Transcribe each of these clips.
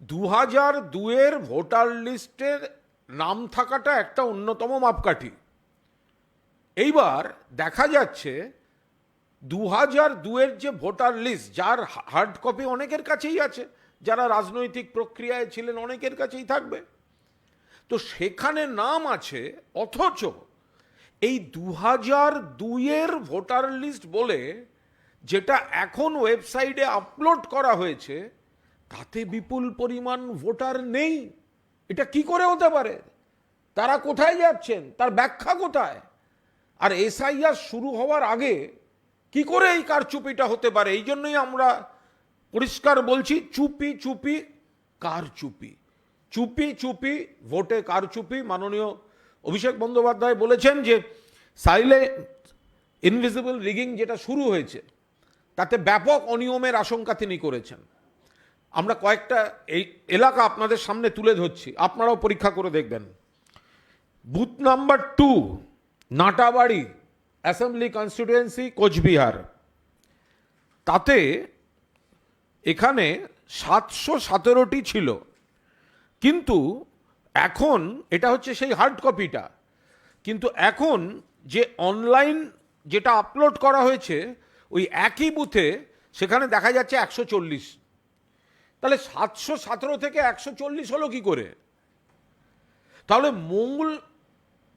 দু হাজার দুয়ের ভোটার লিস্টের নাম থাকাটা একটা অন্যতম মাপকাঠি। এইবার দেখা যাচ্ছে দু হাজার দুয়ের যে ভোটার লিস্ট, যার হার্ড কপি অনেকের কাছেই আছে, যারা রাজনৈতিক প্রক্রিয়ায় ছিলেন অনেকের কাছেই থাকবে। তো সেখানে নাম আছে, অথচ এই দু হাজার দুইয়ের ভোটার লিস্ট বলে, যেটা এখন ওয়েবসাইটে আপলোড করা হয়েছে তাতে বিপুল পরিমাণ ভোটার নেই। এটা কি করে হতে পারে? তারা কোথায় যাচ্ছেন? তার ব্যাখ্যা কোথায়? আর এসআইআর শুরু হওয়ার আগে কি করে এই কারচুপিটা হতে পারে? এই জন্যই আমরা পরিষ্কার বলছি, চুপি চুপি কারচুপি। চুপি চুপি ভোটে কারচুপি। মাননীয় অভিষেক বন্দ্যোপাধ্যায় বলেছেন যে সাইলে ইনভিজিবল রিগিং যেটা শুরু হয়েছে, তাতে ব্যাপক অনিয়মের আশঙ্কা তিনি করেছেন। আমরা কয়েকটা এই এলাকা আপনাদের সামনে তুলে ধরছি। আপনারাও পরীক্ষা করে দেখবেন। Booth number two Natabari assembly constituency, Cooch Behar. তাতে এখানে সাতশো সতেরোটি ছিল। কিন্তু এখন এটা হচ্ছে সেই হার্ড কপিটা কিন্তু এখন যে অনলাইন যেটা আপলোড করা হয়েছে, ওই একই বুথে সেখানে দেখা যাচ্ছে একশো চল্লিশ। তাহলে সাতশো সতেরো থেকে একশো চল্লিশ হলো কি করে? তাহলে মূল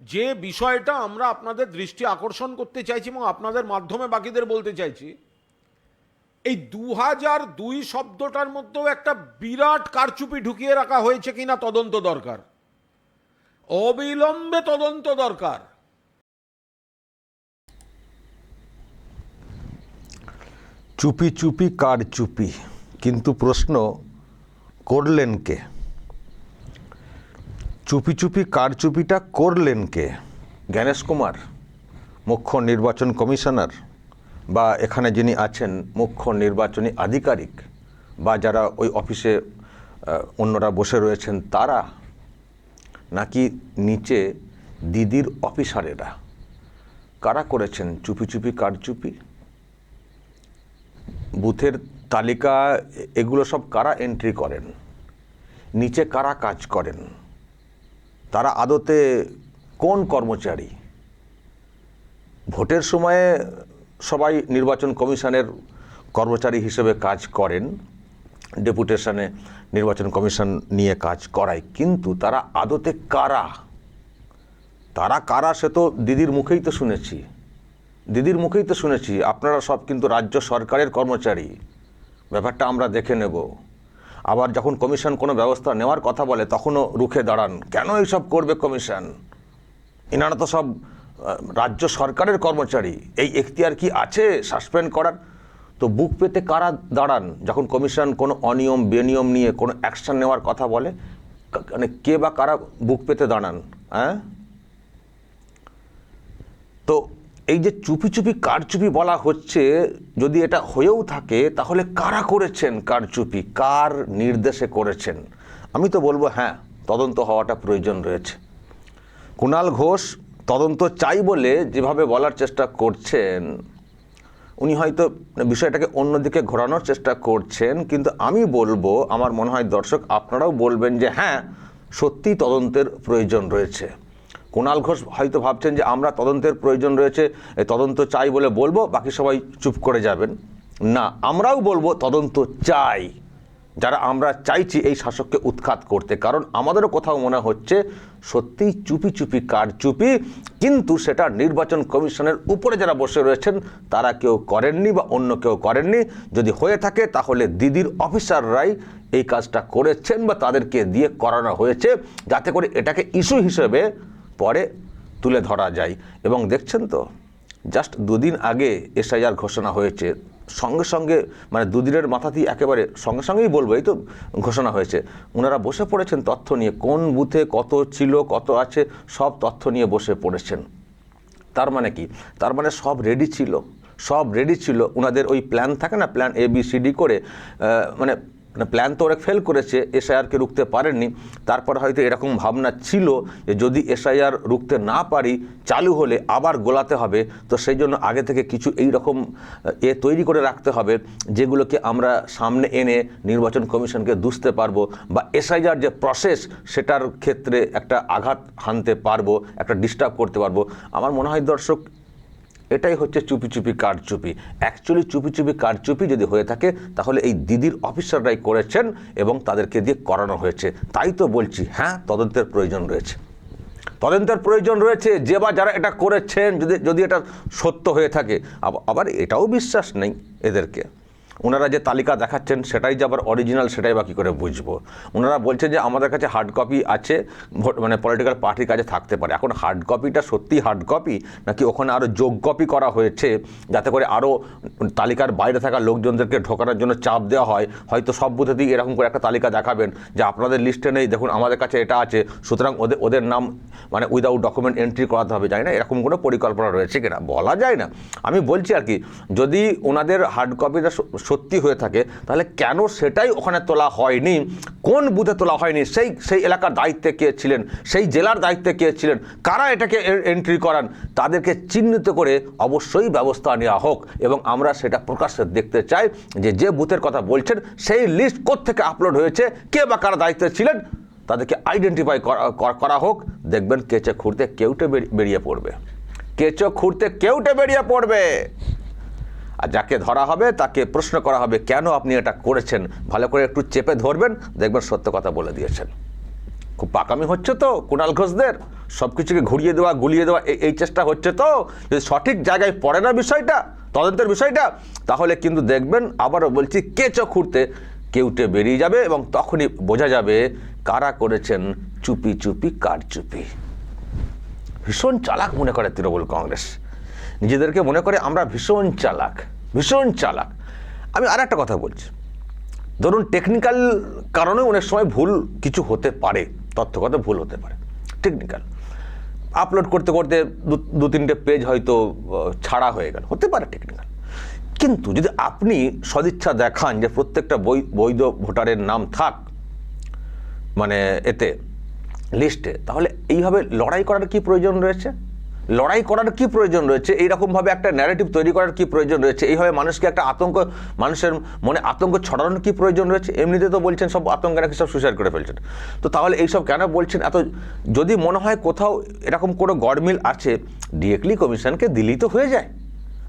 যে বিষয়টা আমরা আপনাদের দৃষ্টি আকর্ষণ করতে চাইছি এবং আপনাদের মাধ্যমে বাকিদের বলতে চাইছি, এই দু হাজার দুই শব্দটার মধ্যেও একটা বিরাট কারচুপি ঢুকিয়ে রাখা হয়েছে কিনা তদন্ত দরকার। অবিলম্বে তদন্ত দরকার। চুপি চুপি কার চুপি কিন্তু প্রশ্ন, করলেন কে? চুপি চুপি কার চুপিটা করলেন কে? জ্ঞানেশ কুমার, মুখ্য নির্বাচন কমিশনার, বা এখানে যিনি আছেন মুখ্য নির্বাচনী আধিকারিক, বা যারা ওই অফিসে অন্যরা বসে রয়েছেন তারা, নাকি নিচে দিদির অফিসারেরা? কারা করেছেন চুপি চুপি কার চুপি বুথের তালিকা, এগুলো সব কারা এন্ট্রি করেন? নিচে কারা কাজ করেন? তারা আদতে কোন কর্মচারী? ভোটের সময়ে সবাই নির্বাচন কমিশনের কর্মচারী হিসেবে কাজ করেন, ডেপুটেশনে নির্বাচন কমিশন নিয়ে কাজ করায়। কিন্তু তারা আদতে কারা? তারা কারা সে তো দিদির মুখেই তো শুনেছি। দিদির মুখেই তো শুনেছি। আপনারা সব কিন্তু রাজ্য সরকারের কর্মচারী। ব্যাপারটা আমরা দেখে নেব। আবার যখন কমিশন কোনো ব্যবস্থা নেওয়ার কথা বলে, তখনও রুখে দাঁড়ান। কেন এইসব করবে কমিশন? এনারা তো সব রাজ্য সরকারের কর্মচারী। এই এখতিয়ার কি আছে সাসপেন্ড করার? তো বুক পেতে কারা দাঁড়ান যখন কমিশন কোনো অনিয়ম, বেনিয়ম নিয়ে কোনো অ্যাকশন নেওয়ার কথা বলে? মানে কে বা কারা বুক পেতে দাঁড়ান হ্যাঁ? তো এই যে চুপি চুপি কারচুপি বলা হচ্ছে, যদি এটা হয়েও থাকে, তাহলে কারা করেছেন কারচুপি? কার নির্দেশে করেছেন? আমি তো বলব হ্যাঁ তদন্ত হওয়াটা প্রয়োজন রয়েছে। কুণাল ঘোষ তদন্ত চাই বলে যেভাবে বলার চেষ্টা করছেন, উনি হয়তো বিষয়টাকে অন্যদিকে ঘোরানোর চেষ্টা করছেন, কিন্তু আমি বলব, আমার মনে হয় দর্শক, আপনারাও বলবেন যে হ্যাঁ সত্যিই তদন্তের প্রয়োজন রয়েছে। কুণাল ঘোষ হয়তো ভাবছেন যে আমরা তদন্তের প্রয়োজন রয়েছে তদন্ত চাই বলে বলব, বাকি সবাই চুপ করে যাবেন। না, আমরাও বলব তদন্ত চাই। যারা আমরা চাইছি এই শাসককে উৎখাত করতে, কারণ আমাদেরও কোথাও মনে হচ্ছে সত্যিই চুপি চুপি কার চুপি, কিন্তু সেটা নির্বাচন কমিশনের উপরে যারা বসে রয়েছেন, তারা কেউ করেননি বা অন্য কেউ করেননি। যদি হয়ে থাকে, তাহলে দিদির অফিসাররাই এই কাজটা করেছেন বা তাদেরকে দিয়ে করানো হয়েছে, যাতে করে এটাকে ইস্যু হিসেবে পরে তুলে ধরা যায়। এবং দেখছেন তো জাস্ট দুদিন আগে এসআইআর ঘোষণা হয়েছে। সঙ্গে সঙ্গে মানে দুদিনের মাথাতেই একেবারে সঙ্গে সঙ্গেই বলব, এই তো ঘোষণা হয়েছে। ওনারা বসে পড়েছেন তথ্য নিয়ে, কোন বুথে কত ছিল, কত আছে, সব তথ্য নিয়ে বসে পড়েছেন। তার মানে কি? তার মানে সব রেডি ছিল। সব রেডি ছিল। ওনাদের ওই প্ল্যান থাকে না plan A B C D করে মানে মানে প্ল্যান তো ওরা ফেল করেছে এসআইআরকে রুখতে পারেননি, তারপর হয়তো এরকম ভাবনা ছিল যে যদি এসআইআর রুখতে না পারি, চালু হলে আবার গোলাতে হবে, তো সেই জন্য আগে থেকে কিছু এই রকম, এ তৈরি করে রাখতে হবে, যেগুলোকে আমরা সামনে এনে নির্বাচন কমিশনকে দুষতে পারব বা এসআইআর যে প্রসেস সেটার ক্ষেত্রে একটা আঘাত হানতে পারব, একটা ডিস্টার্ব করতে পারব। আমার মনে হয় দর্শক এটাই হচ্ছে চুপি চুপি কারচুপি। অ্যাকচুয়ালি চুপি চুপি কারচুপি যদি হয়ে থাকে, তাহলে এই দিদির অফিসাররাই করেছেন এবং তাদেরকে দিয়ে করানো হয়েছে। তাই তো বলছি হ্যাঁ তদন্তের প্রয়োজন রয়েছে। তদন্তের প্রয়োজন রয়েছে, যে বা যারা এটা করেছেন, যদি যদি এটা সত্য হয়ে থাকে। আব- আবার এটাও বিশ্বাস নেই এদেরকে। ওনারা যে তালিকা দেখাচ্ছেন, সেটাই যে আবার অরিজিনাল সেটাই বা কী করে বুঝব? ওনারা বলছেন যে আমাদের কাছে হার্ড কপি আছে, ভোট মানে পলিটিক্যাল পার্টির কাছে থাকতে পারে। এখন হার্ড কপিটা সত্যি হার্ড কপি নাকি ওখানে আরও যোগ কপি করা হয়েছে, যাতে করে আরও তালিকার বাইরে থাকা লোকজনদেরকে ঢোকানোর জন্য চাপ দেওয়া হয়? হয়তো সব বুথেতেই এরকম করে একটা তালিকা দেখাবেন, যে আপনাদের লিস্টে নেই। দেখুন, আমাদের কাছে এটা আছে, সুতরাং ওদের ওদের নাম মানে উইদাউট ডকুমেন্ট এন্ট্রি করাতে হবে। জানি না এরকম কোনো পরিকল্পনা রয়েছে কিনা, বলা যায় না। আমি বলছি আর কি, যদি ওনাদের হার্ড কপিটা সত্যি হয়ে থাকে, তাহলে কেন সেটাই ওখানে তোলা হয়নি? কোন বুথে তোলা হয়নি? সেই সেই এলাকার দায়িত্বে কে ছিলেন? সেই জেলার দায়িত্বে কে ছিলেন? কারা এটাকে এন্ট্রি করান? তাদেরকে চিহ্নিত করে অবশ্যই ব্যবস্থা নেওয়া হোক। এবং আমরা সেটা প্রকাশ্যে দেখতে চাই যে যে বুথের কথা বলছেন, সেই লিস্ট কোত্থেকে আপলোড হয়েছে, কে বা কারা দায়িত্বে ছিলেন, তাদেরকে আইডেন্টিফাই করা হোক। দেখবেন কেচে খুঁড়তে কেউটে বেরিয়ে পড়বে। কেঁচো খুঁড়তে কেউটে বেরিয়ে পড়বে। আর যাকে ধরা হবে, তাকে প্রশ্ন করা হবে, কেন আপনি এটা করেছেন? ভালো করে একটু চেপে ধরবেন, দেখবেন সত্য কথা বলে দিয়েছেন। খুব পাকামি হচ্ছে তো কুণাল ঘোষদের। সব কিছুকে ঘুরিয়ে দেওয়া, গুলিয়ে দেওয়া এই- চেষ্টা হচ্ছে তো। যদি সঠিক জায়গায় পড়ে না বিষয়টা, তদন্তের বিষয়টা, তাহলে কিন্তু দেখবেন, আবারও বলছি, কেঁচো খুঁড়তে কেউটে বেরিয়ে যাবে এবং তখনই বোঝা যাবে কারা করেছেন চুপি চুপি, কার চুপি। ভীষণ চালাক মনে করে তৃণমূল কংগ্রেস। নিজেদেরকে মনে করে আমরা ভীষণ চালাক। ভীষণ চালাক। আমি আর একটা কথা বলছি। ধরুন টেকনিক্যাল কারণে অনেক সময় ভুল কিছু হতে পারে, তথ্যগত ভুল হতে পারে। টেকনিক্যাল আপলোড করতে করতে দু- তিনটে পেজ হয়তো ছাড়া হয়ে গেল। হতে পারে টেকনিক্যাল কিন্তু যদি আপনি সদিচ্ছা দেখান যে প্রত্যেকটা বৈধ ভোটারের নাম থাক মানে এতে লিস্টে তাহলে এইভাবে লড়াই করার কি প্রয়োজন রয়েছে? লড়াই করার কি প্রয়োজন রয়েছে? এইরকমভাবে একটা ন্যারেটিভ তৈরি করার কি প্রয়োজন রয়েছে? এইভাবে মানুষকে একটা আতঙ্ক, মানুষের মনে আতঙ্ক ছড়ানোর কি প্রয়োজন রয়েছে? এমনিতে তো বলছেন সব আতঙ্ক নাকি সব সুসাইড করে ফেলছেন। তো তাহলে এইসব কেন বলছেন? এত যদি মনে হয় কোথাও এরকম কোনো গড়মিল আছে ডিরেক্টলি কমিশনকে দিলেই তো হয়ে যায়।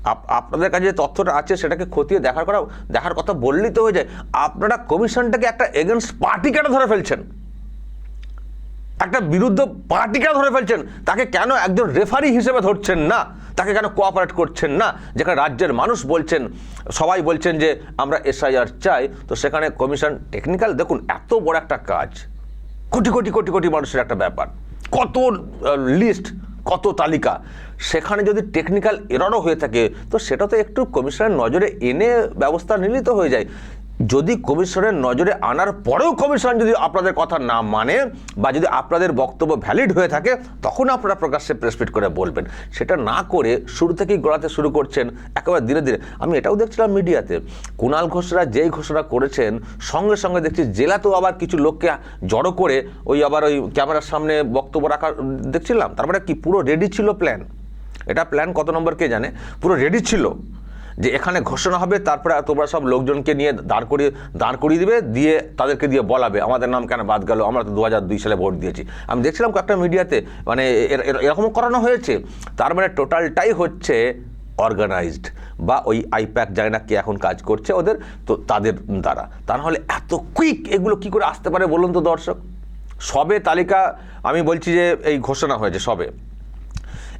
আপ- আপনাদের কাছে যে তথ্যটা আছে, সেটাকে খতিয়ে দেখার করা দেখার কথা বললেই তো হয়ে যায়। আপনারা কমিশনটাকে একটা এগেনস্ট পার্টি কেন ধরে ফেলছেন? একটা বিরুদ্ধ পার্টিকে ধরে ফেলছেন? তাকে কেন একজন রেফারি হিসেবে ধরছেন না? তাকে কেন কোঅপারেট করছেন না? যেখানে রাজ্যের মানুষ বলছেন, সবাই বলছেন যে আমরা এসআইআর চাই, তো সেখানে কমিশন টেকনিক্যাল, দেখুন, এত বড় একটা কাজ। কোটি কোটি কোটি কোটি মানুষের একটা ব্যাপার। কত লিস্ট কত তালিকা। সেখানে যদি টেকনিক্যাল এররও হয়ে থাকে, তো সেটা তো একটু কমিশনের নজরে এনে ব্যবস্থা নিলেই তো হয়ে যায়। যদি কমিশনের নজরে আনার পরেও কমিশন যদি আপনাদের কথা না মানে বা যদি আপনাদের বক্তব্য ভ্যালিড হয়ে থাকে, তখন আপনারা প্রকাশ্যে প্রেসপিট করে বলবেন। সেটা না করে শুরু থেকেই গড়াতে শুরু করছেন, একেবারে ধীরে ধীরে। আমি এটাও দেখছিলাম মিডিয়াতে কুণাল ঘোষরা যেই ঘোষণা করেছেন, সঙ্গে সঙ্গে দেখছি জেলাতেও আবার কিছু লোককে জড়ো করে ওই আবার ওই ক্যামেরার সামনে বক্তব্য রাখার দেখছিলাম। তারপরে কি, পুরো রেডি ছিল প্ল্যান এটা প্ল্যান কত নম্বর কে জানে? পুরো রেডি ছিল। যে এখানে ঘোষণা হবে, তারপরে তোমরা সব লোকজনকে নিয়ে দাঁড় করিয়ে দাঁড় করিয়ে দিবে, দিয়ে তাদেরকে দিয়ে বলাবে, আমাদের নাম কেন বাদ গেল, আমরা তো দু সালে ভোট দিয়েছি। আমি দেখছিলাম কয়েকটা মিডিয়াতে মানে এর- এর- এরকম করানো হয়েছে। তার মানে টোটালটাই হচ্ছে অর্গানাইজড বা ওই আইপ্যাক যায় না কে এখন কাজ করছে ওদের, তো তাদের দ্বারা। তা নাহলে এত কুইক এগুলো কি করে আসতে পারে বলুন তো দর্শক? সবে তালিকা, আমি বলছি যে এই ঘোষণা হয়েছে সবে।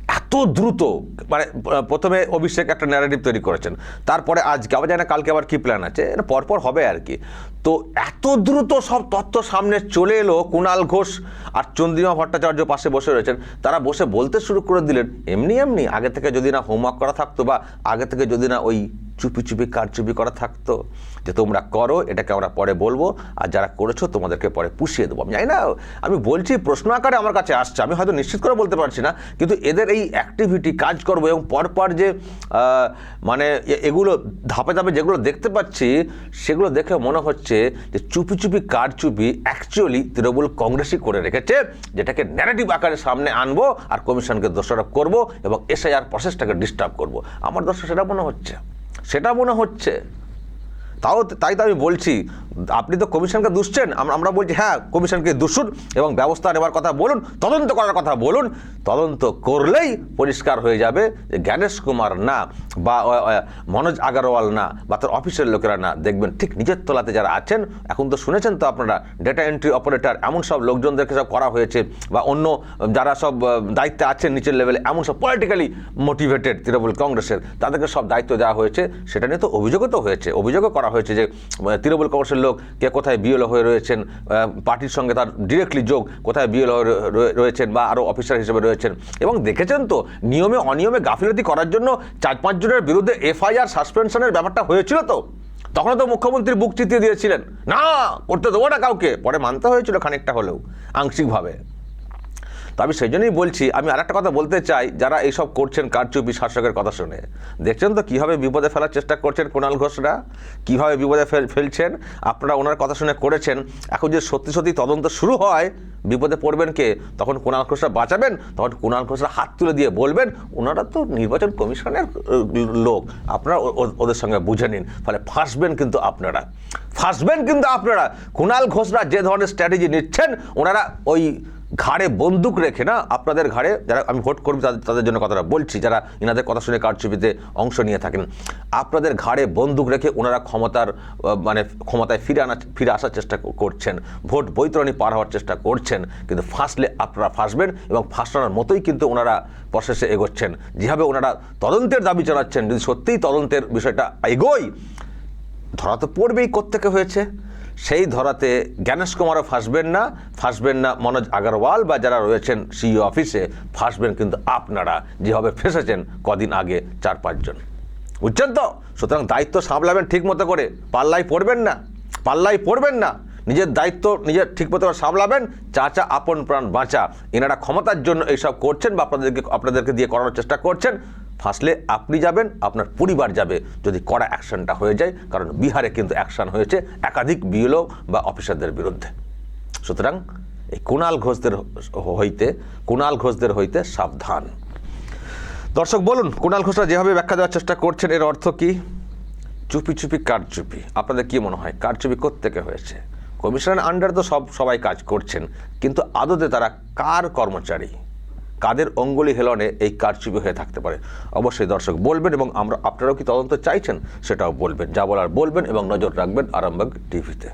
এত দ্রুত মানে প্রথমে অভিষেক একটা ন্যারেটিভ তৈরি করেছেন। তারপরে আজকে, আবার জানি কালকে আবার কী প্ল্যান আছে। এটা পরপর হবে আর কি। তো এত দ্রুত সব তথ্য সামনে চলে এলো কুণাল ঘোষ আর চন্দ্রিমা ভট্টাচার্য পাশে বসে রয়েছেন। তারা বসে বলতে শুরু করে দিলেন, এমনি এমনি, আগে থেকে যদি না হোমওয়ার্ক করা থাকতো বা আগে থেকে যদি না ওই চুপি চুপি কারচুপি করা থাকতো, যে তোমরা করো, এটাকে আমরা পরে বলব, আর যারা করেছ তোমাদেরকে পরে পুষিয়ে দেবো। আমি জানি না, আমি বলছি প্রশ্ন আকারে আমার কাছে আসছে, আমি হয়তো নিশ্চিত করে বলতে পারছি না, কিন্তু এদের এই অ্যাক্টিভিটি কাজ করব এবং পরপর যে মানে এগুলো ধাপে ধাপে যেগুলো দেখতে পাচ্ছি, সেগুলো দেখে মনে হচ্ছে যে চুপি চুপি কারচুপি অ্যাকচুয়ালি তৃণমূল কংগ্রেসই করে রেখেছে, যেটাকে ন্যারেটিভ আকারে সামনে আনব আর কমিশনকে দোষারোপ করব এবং এসআইআর প্রসেসটাকে ডিস্টার্ব করব। আমার দর্শক, সেটা মনে হচ্ছে। সেটা মনে হচ্ছে। তাও, তাই তো আমি বলছি আপনি তো কমিশনকে দুষছেন। আমরা বলছি হ্যাঁ কমিশনকে দুষুন এবং ব্যবস্থা নেওয়ার কথা বলুন, তদন্ত করার কথা বলুন। তদন্ত করলেই পরিষ্কার হয়ে যাবে যে জ্ঞানেশ কুমার না বা মনোজ আগারওয়াল না বা তার অফিসের লোকেরা না। দেখবেন ঠিক নিজের তলাতে যারা আছেন, এখন তো শুনেছেন তো আপনারা ডেটা এন্ট্রি অপারেটর এমন সব লোকজনদেরকে সব করা হয়েছে বা অন্য, যারা সব দায়িত্বে আছেন নিচের লেভেলে এমন সব পলিটিক্যালি মোটিভেটেড তৃণমূল কংগ্রেসের, তাদেরকে সব দায়িত্ব দেওয়া হয়েছে। সেটা নিয়ে তো অভিযোগও তো হয়েছে। অভিযোগও করা হয়েছে যে তৃণমূল কংগ্রেসের লোক কে কোথায় বিএলও হয়ে রয়েছেন পার্টির সঙ্গে তার ডিরেক্টলি যোগ কোথায় বিএলও রয়েছেন বা আরও অফিসার হিসেবে রয়েছেন। এবং দেখেছেন তো, নিয়মে অনিয়মে গাফিলতি করার জন্য চার পাঁচজনের বিরুদ্ধে এফআইআর সাসপেনশনের ব্যাপারটা হয়েছিল তো। তখন তো মুখ্যমন্ত্রী বুক চিতিয়ে দিয়েছিলেন, না, করতে দেবো না কাউকে। পরে মানতে হয়েছিল খানিকটা হলেও, আংশিকভাবে। তো আমি সেই জন্যই বলছি, আমি আরেকটা কথা বলতে চাই, যারা এইসব করছেন কারচুপি শাসকের কথা শুনে। দেখছেন তো কীভাবে বিপদে ফেলার চেষ্টা করছেন কুণাল ঘোষরা? কীভাবে বিপদে ফেল ফেলছেন? আপনারা ওনার কথা শুনে করেছেন। এখন যে সত্যি সত্যি তদন্ত শুরু হয়, বিপদে পড়বেন কে? তখন কুণাল ঘোষরা বাঁচাবেন? তখন কুণাল ঘোষরা হাত তুলে দিয়ে বলবেন, ওনারা তো নির্বাচন কমিশনের লোক। আপনারা ওদের সঙ্গে বুঝে নিন। ফলে ফাঁসবেন কিন্তু আপনারা। ফাঁসবেন কিন্তু আপনারা। কুণাল ঘোষরা যে ধরনের স্ট্র্যাটেজি নিচ্ছেন, ওনারা ওই ঘাড়ে বন্দুক রেখে না আপনাদের ঘাড়ে যারা আমি ভোট করবি, তাদের জন্য কথাটা বলছি, যারা ইনাদের কথা শুনে কারচুপিতে অংশ নিয়ে থাকেন, আপনাদের ঘাড়ে বন্দুক রেখে ওনারা ক্ষমতার মানে ক্ষমতায় ফিরে আনা, ফিরে আসার চেষ্টা করছেন, ভোট বৈতরণী পার হওয়ার চেষ্টা করছেন, কিন্তু ফাঁসলে আপনারা ফাঁসবেন এবং ফাঁসানোর মতোই কিন্তু ওনারা প্রসেসে এগোচ্ছেন। যেভাবে ওনারা তদন্তের দাবি জানাচ্ছেন, যদি সত্যিই তদন্তের বিষয়টা এগোয়, ধরা তো পড়বেই কোত্থেকে হয়েছে। সেই ধরাতে জ্ঞানেশ কুমারও ফাঁসবেন না ফাঁসবেন না মনোজ আগরওয়াল বা যারা রয়েছেন সিইও অফিসে, ফাঁসবেন কিন্তু আপনারা। যেভাবে ফেসেছেন কদিন আগে চার পাঁচজন। বুঝছেন তো? সুতরাং দায়িত্ব সামলাবেন ঠিক মতো করে। পাল্লাই পড়বেন না পাল্লাই পড়বেন না। নিজের দায়িত্ব নিজের ঠিক মতো করে সামলাবেন চাচা আপন প্রাণ বাঁচা। এনারা ক্ষমতার জন্য এইসব করছেন বা আপনাদেরকে আপনাদেরকে দিয়ে করানোর চেষ্টা করছেন। ফাঁসলে আপনি যাবেন, আপনার পরিবার যাবে যদি কড়া অ্যাকশনটা হয়ে যায়, কারণ বিহারে কিন্তু অ্যাকশন হয়েছে একাধিক বিএলও বা অফিসারদের বিরুদ্ধে। সুতরাং এই কুণাল ঘোষদের হইতে, কুণাল ঘোষদের হইতে সাবধান। দর্শক, বলুন, কুণাল ঘোষরা যেভাবে ব্যাখ্যা দেওয়ার চেষ্টা করছেন, এর অর্থ কি? চুপি চুপি, কারচুপি। আপনাদের কি মনে হয়, কারচুপি থেকে হয়েছে? কমিশনের আন্ডার তো সব, সবাই কাজ করছেন, কিন্তু আদতে তারা কার কর্মচারী? কাদের অঙ্গুলি হেলনে এই কারচুপি হয়ে থাকতে পারে? অবশ্যই দর্শক বলবেন এবং আমরা আপনারাও কি তদন্ত চাইছেন? সেটাও বলবেন। যা বলার বলবেন এবং নজর রাখবেন আরামবাগ টিভিতে।